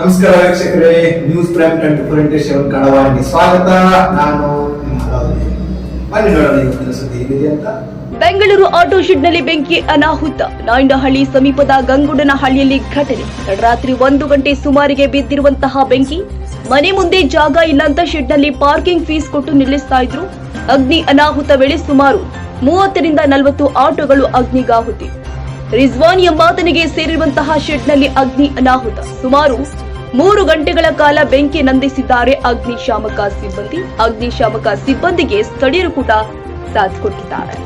ನಮಸ್ಕಾರ ವೀಕ್ಷಕರೇ news prime twenty four into ಸ್ವಾಗತ. ನಾನು. ಬನ್ನಿ ನೋಡೋಣ ಇವತ್ತಿನ ಸುದ್ದಿ ಅಂತ. ಬೆಂಗಳೂರು ಆಟೋ ಶೆಡ್ನಲ್ಲಿ ಬೆಂಕಿ ಅನಾಹುತ. ನಾಯಂಡಹಳ್ಳಿ ಸಮೀಪದ ಗಂಗುಡನಹಳ್ಳಿಯಲ್ಲಿ ಘಟನೆ. ತಡರಾತ್ರಿ ಒಂದು ಗಂಟೆ ಸುಮಾರಿಗೆ ಬಿದ್ದಿರುವಂತಹ ಬೆಂಕಿ. ಮನೆ ಮುಂದೆ ಜಾಗ ಇಲ್ಲಂತ ಶೆಡ್ನಲ್ಲಿ ಪಾರ್ಕಿಂಗ್ ಫೀಸ್ ಕೊಟ್ಟು ನಿಲ್ಲಿಸ್ತಾ ಇದ್ರು. ಅಗ್ನಿ ಅನಾಹುತ ವೇಳೆ ಸುಮಾರು ಮೂವತ್ತರಿಂದ ನಲವತ್ತು ಆಟೋಗಳು ಅಗ್ನಿಗಾಹುತಿ. ರಿಜ್ವಾನ್ ಎಂಬಾತನಿಗೆ ಸೇರಿರುವಂತಹ ಶೆಡ್ನಲ್ಲಿ ಅಗ್ನಿ ಅನಾಹುತ. ಸುಮಾರು ಮೂರು ಗಂಟೆಗಳ ಕಾಲ ಬೆಂಕಿ ನಂದಿಸಿದ್ದಾರೆ ಅಗ್ನಿಶಾಮಕ ಸಿಬ್ಬಂದಿ. ಅಗ್ನಿಶಾಮಕ ಸಿಬ್ಬಂದಿಗೆ ಸ್ಥಳೀಯರು ಕೂಡ ಸಾಥ್ ಕೊಟ್ಟಿದ್ದಾರೆ.